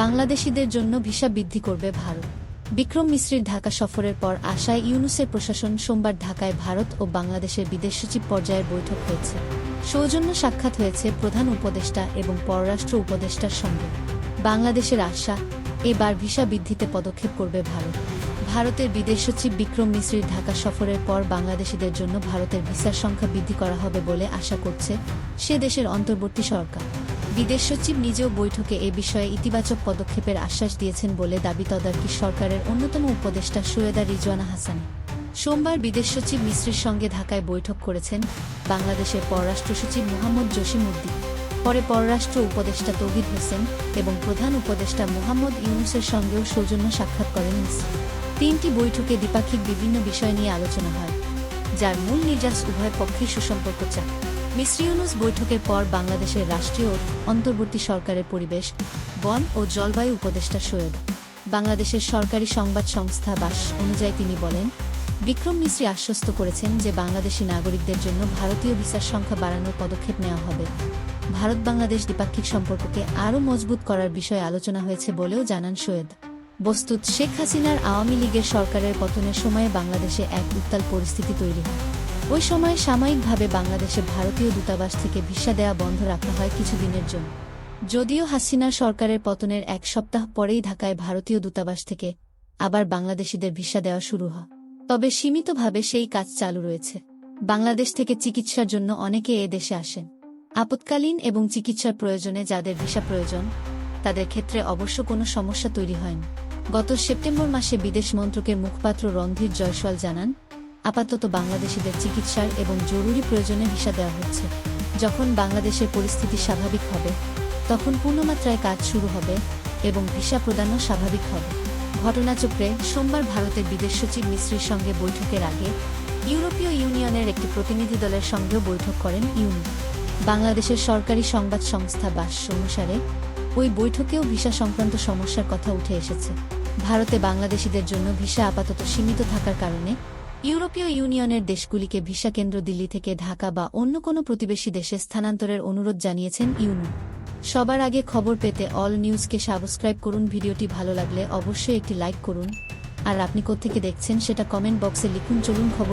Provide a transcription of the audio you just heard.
বাংলাদেশিদের জন্য ভিসা বৃদ্ধি করবে ভারত। বিক্রম মিশ্রির ঢাকা সফরের পর আশায় ইউনুসের প্রশাসন সোমবার ঢাকায় ভারত ও বাংলাদেশের বিদেশ সচিব পর্যায়ের বৈঠক হয়েছে। সৌজন্য সাক্ষাৎ হয়েছে প্রধান উপদেষ্টা এবং পররাষ্ট্র উপদেষ্টার সঙ্গে। বাংলাদেশের আশা, এবার ভিসা বৃদ্ধিতে পদক্ষেপ করবে ভারত। ভারতের বিদেশ সচিব বিক্রম মিশ্রির ঢাকা সফরের পর বাংলাদেশিদের জন্য ভারতের ভিসার সংখ্যা বৃদ্ধি করা হবে বলে আশা করছে সে দেশের অন্তর্বর্তী সরকার। বিদেশ সচিব নিজেও বৈঠকে এ বিষয়ে ইতিবাচক পদক্ষেপের আশ্বাস দিয়েছেন বলে দাবি তদারকি সরকারের অন্যতম উপদেষ্টা সৈয়দা রিজওয়ানা হাসান। সোমবার বিদেশ সচিব মিশ্রের সঙ্গে ঢাকায় বৈঠক করেছেন বাংলাদেশের পররাষ্ট্র সচিব মোহাম্মদ জসিম উদ্দিন। পরে পররাষ্ট্র উপদেষ্টা তৌহিদ হোসেন এবং প্রধান উপদেষ্টা মোহাম্মদ ইউনুসের সঙ্গেও সৌজন্য সাক্ষাৎ করেন মিশ্রি। তিনটি বৈঠকে দ্বিপাক্ষিক বিভিন্ন বিষয় নিয়ে আলোচনা হয়, যার মূল নির্যাস উভয় পক্ষের সুসম্পর্ক চায়। মিশ্রি ইউনুস বৈঠকের পর বাংলাদেশের রাষ্ট্রীয় অন্তর্বর্তী সরকারের পরিবেশ, বন ও জলবায়ু উপদেষ্টা সৈয়দ। বাংলাদেশের সরকারি সংবাদ সংস্থা বাস অনুযায়ী তিনি বলেন, বিক্রম মিশ্রি আশ্বস্ত করেছেন যে বাংলাদেশি নাগরিকদের জন্য ভারতীয় ভিসার সংখ্যা বাড়ানোর পদক্ষেপ নেওয়া হবে। ভারত বাংলাদেশ দ্বিপাক্ষিক সম্পর্ককে আরও মজবুত করার বিষয়ে আলোচনা হয়েছে বলেও জানান সৈয়দ। বস্তুত শেখ হাসিনার আওয়ামী লীগের সরকারের পতনের সময়ে বাংলাদেশে এক উত্তাল পরিস্থিতি তৈরি হয়। ওই সময় সাময়িকভাবে বাংলাদেশে ভারতীয় দূতাবাস থেকে ভিসা দেওয়া বন্ধ রাখা হয় কিছুদিনের জন্য। যদিও হাসিনার সরকারের পতনের এক সপ্তাহ পরেই ঢাকায় ভারতীয় দূতাবাস থেকে আবার বাংলাদেশিদের ভিসা দেওয়া শুরু হয়। তবে সীমিতভাবে সেই কাজ চালু রয়েছে। বাংলাদেশ থেকে চিকিৎসার জন্য অনেকে এ দেশে আসেন। আপৎকালীন এবং চিকিৎসার প্রয়োজনে যাদের ভিসা প্রয়োজন, তাদের ক্ষেত্রে অবশ্য কোনো সমস্যা তৈরি হয়নি। গত সেপ্টেম্বর মাসে বিদেশ মন্ত্রকের মুখপাত্র রণধীর জয়সওয়াল জানান আপাতত বাংলাদেশিদের চিকিৎসার এবং জরুরি প্রয়োজনে ভিসা দেওয়া হচ্ছে। যখন বাংলাদেশের পরিস্থিতি স্বাভাবিক হবে, তখন পূর্ণমাত্রায় কাজ শুরু হবে এবং ভিসা প্রদানও স্বাভাবিক হবে। ঘটনাচক্রে সোমবার ভারতের বিদেশ সচিব মিশ্রির সঙ্গে বৈঠকের আগে ইউরোপীয় ইউনিয়নের একটি প্রতিনিধি দলের সঙ্গেও বৈঠক করেন ইউনি। বাংলাদেশের সরকারি সংবাদ সংস্থা বাস অনুসারে, ওই বৈঠকেও ভিসা সংক্রান্ত সমস্যার কথা উঠে এসেছে। ভারতে বাংলাদেশিদের জন্য ভিসা আপাতত সীমিত থাকার কারণে ইউরোপীয় ইউনিয়নের দেশগুলিকে ভিসা কেন্দ্র দিল্লি থেকে ঢাকা বা অন্য কোনো প্রতিবেশী দেশে স্থানান্তরের অনুরোধ জানিয়েছেন ইউনি। সবার আগে খবর পেতে অল নিউজকে সাবস্ক্রাইব করুন। ভিডিওটি ভালো লাগলে অবশ্যই একটি লাইক করুন। আর আপনি কোত্থেকে দেখছেন সেটা কমেন্ট বক্সে লিখুন। চলুন খবর